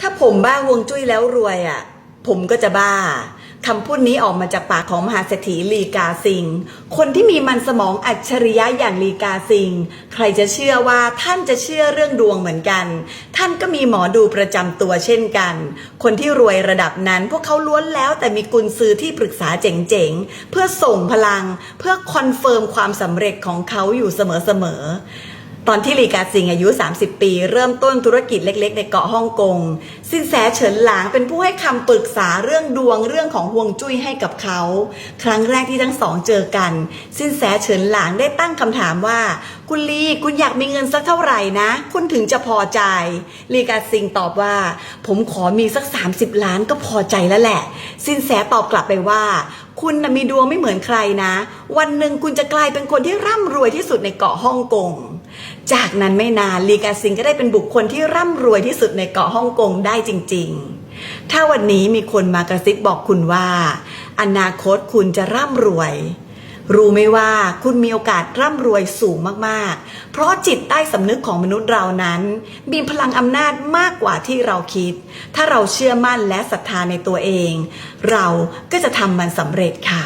ถ้าผมบ้าฮวงจุ้ยแล้วรวยอะ ผมก็จะบ้าคำพูดนี้ออกมาจากปากของมหาเศรษฐีลีกาซิง คนที่มีมันสมองอัจฉริยะอย่างลีกาซิง ใครจะเชื่อว่าท่านจะเชื่อเรื่องดวงเหมือนกัน ท่านก็มีหมอดูประจำตัวเช่นกัน คนที่รวยระดับนั้นพวกเขาล้วนแล้วแต่มีกุญซือที่ปรึกษาเจ๋งๆ เพื่อส่งพลัง เพื่อคอนเฟิร์มความสำเร็จของเขาอยู่เสมอๆ ตอนที่ลีกาซิงอายุ 30 ปี เริ่มต้นธุรกิจเล็ก ๆ ในเกาะฮ่องกง สินแสเฉินหลางเป็นผู้ให้คำปรึกษาเรื่องดวงเรื่องของฮวงจุ้ยให้กับเขา ครั้งแรกที่ทั้งสองเจอกัน สินแสเฉินหลางได้ตั้งคำถามว่า คุณลีคุณอยากมีเงินสักเท่าไหร่นะ คุณถึงจะพอใจ ลีกาซิงตอบว่า ผมขอมีสัก 30 ล้านก็พอใจแล้วแหละ สินแสตอบกลับไปว่าคุณนะมีดวงไม่เหมือนใครนะ วันหนึ่งคุณจะกลายเป็นคนที่ร่ำรวยที่สุดในเกาะฮ่องกง จากนั้นไม่นานลีกาซิงก็ได้เป็นบุคคลที่ร่ำรวยที่สุดในเกาะฮ่องกงได้จริง ๆ ถ้าวันนี้มีคนมากระซิบบอกคุณว่า อนาคตคุณจะร่ำรวย รู้ไหมว่าคุณมีโอกาสร่ำรวยสูงมากๆ เพราะจิตใต้สำนึกของมนุษย์เรานั้น มีพลังอำนาจมากกว่าที่เราคิด ถ้าเราเชื่อมั่นและศรัทธาในตัวเอง เราก็จะทำมันสำเร็จค่ะ